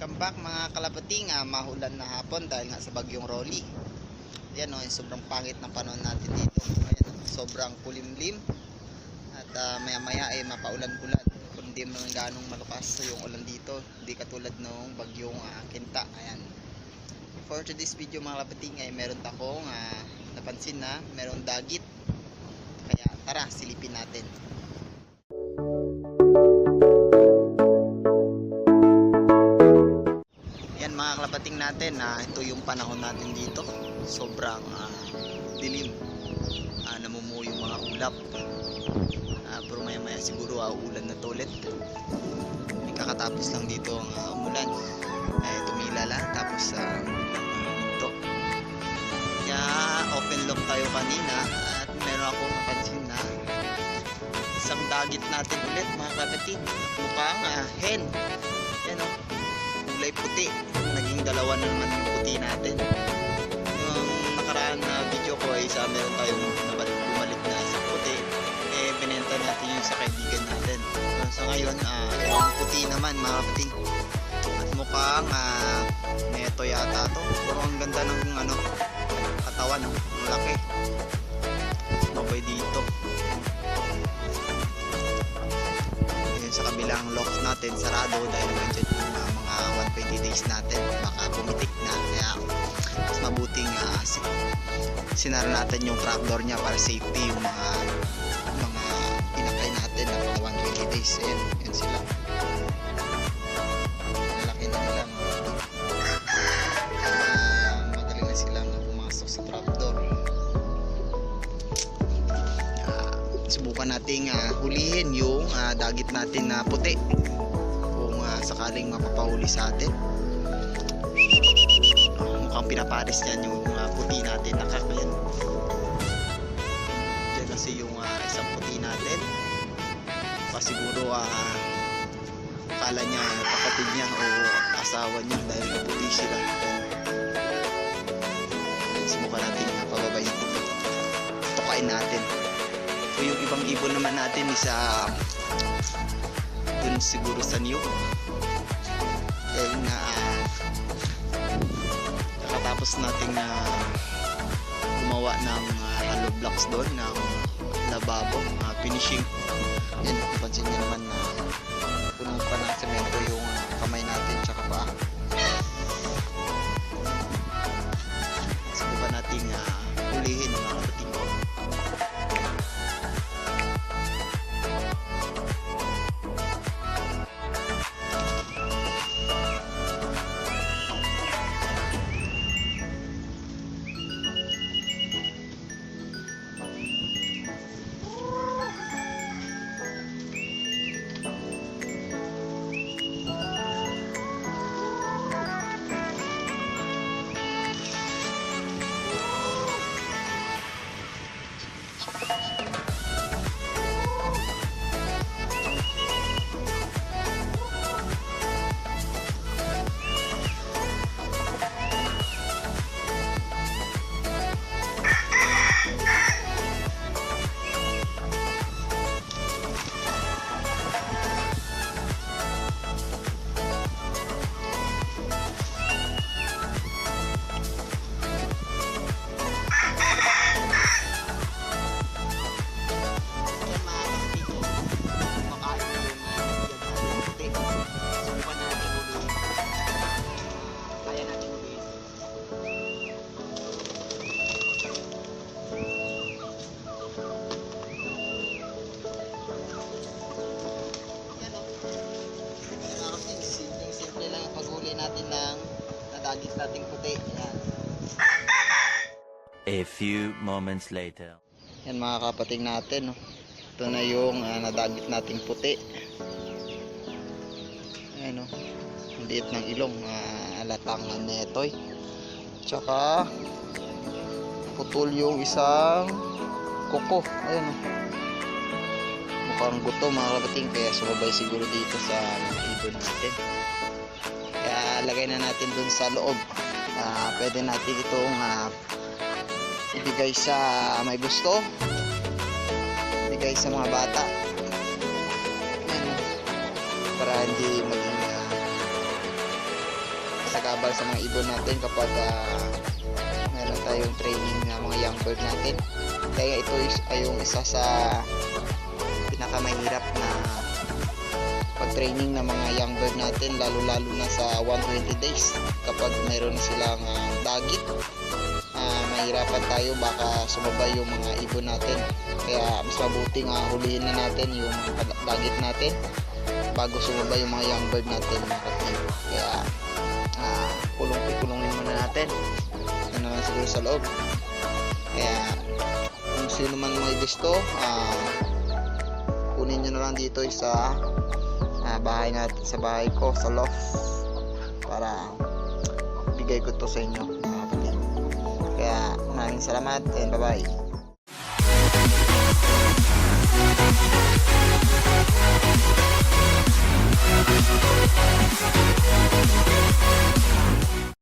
Welcome back mga kalabating, ah, mahulan na hapon dahil nga sa bagyong Rolly. Yan oh, yung sobrang pangit ng panahon natin dito. Ayan, oh, sobrang kulimlim. At ah, maya maya ay mapaulan-ulan. Kung hindi man ganong malakas yung ulan dito, hindi katulad nung bagyong ah, Kinta. Ayan. For today's video mga kalabating ay meron takong ah, napansin na meron dagit. Kaya tara, silipin natin. Kalabating natin, ah, ito yung panahon natin dito. Sobrang ah, dilim. Ah, namumuo yung mga ulap. Ah, pero maya maya siguro ah, ulan na to ulit. Kakatapos lang dito ang ah, umulan. Eh, tumila lang tapos biglang ito. Kaya open lock tayo kanina at meron ako napansin na isang dagit natin ulit mga kapatid. Mukhang ah, hen. Kulay puti. Naging dalawa na naman yung puti natin. Yung nakaraan na video ko ay isa meron tayong nabalik bumalik na isang puti. Eh, binenta natin yung sa kaibigan natin. So ngayon, ah, yung puti naman mga kapatid. At mukhang ah, neto yata to. Pero ang ganda ng ano, katawan. Ang laki. Mabay dito. Yun sa kabilang lock natin sarado dahil nandiyan uh, mga 120 days natin baka pumitik na. Kaya mas mabuting uh, sinara natin yung trapdoor niya para safety yung mga mga pinakay natin na mga 120 days. Ayan, yun sila. Lalaki na nila uh, magaling na silang pumasok sa trapdoor Ah, subukan nating ah, hulihin yung ah, dagit natin na puti sakaling mapapahuli sa atin. Mukhang pinaparis yan yung mga puti natin. Nakakayan. Dyan kasi yung ah, isang puti natin. Baka siguro ah, akala niya kapatid niya o asawa niya dahil kaputi sila. Yan, subukan natin uh, pababayin tukain natin. So yung ibang ibon naman natin is sa dun siguro sa new. Dahil na nakatapos nating na gumawa ng ah, hollow blocks doon ng lababo, ah, finishing. Yan, pansin niyo naman na puno pa ng semento yung kamay natin tsaka pa. Subukan nating ah, hulihin mga A few moments later. Yan mga kapating natin. No? Ito na yung ah, nadagit nating puti. Ayan o. Ang liit ng ilong. Uh, alatang netoy. Tsaka putol yung isang kuko. Ayan o. Mukhang guto mga kapating. Kaya sumabay siguro dito sa ibon natin. Kaya lagay na natin dun sa loob. Ah, pwede natin itong ah, ibigay sa may gusto. Ibigay sa mga bata. Para hindi maging sagabal sa mga ibon natin kapag ah, meron tayong training ng mga young bird natin. Kaya ito is ay yung isa sa pinakamahirap na pag-training ng mga young bird natin lalo-lalo na sa 120 days kapag mayroon silang ah, dagit ah, mahirapan tayo baka sumabay yung mga ibon natin. Kaya mas mabuting ah, hulihin na natin yung mga dagit natin bago sumabay yung mga young bird natin mga kapatid kaya ah, kulong-kulongin muna natin. Yun naman siguro sa loob. Kaya kung sino man may gusto ah, kunin nyo na lang dito sa ah, bahay natin sa bahay ko sa loft para bigay ko to sa inyo. mga kaya maraming salamat and bye bye Thank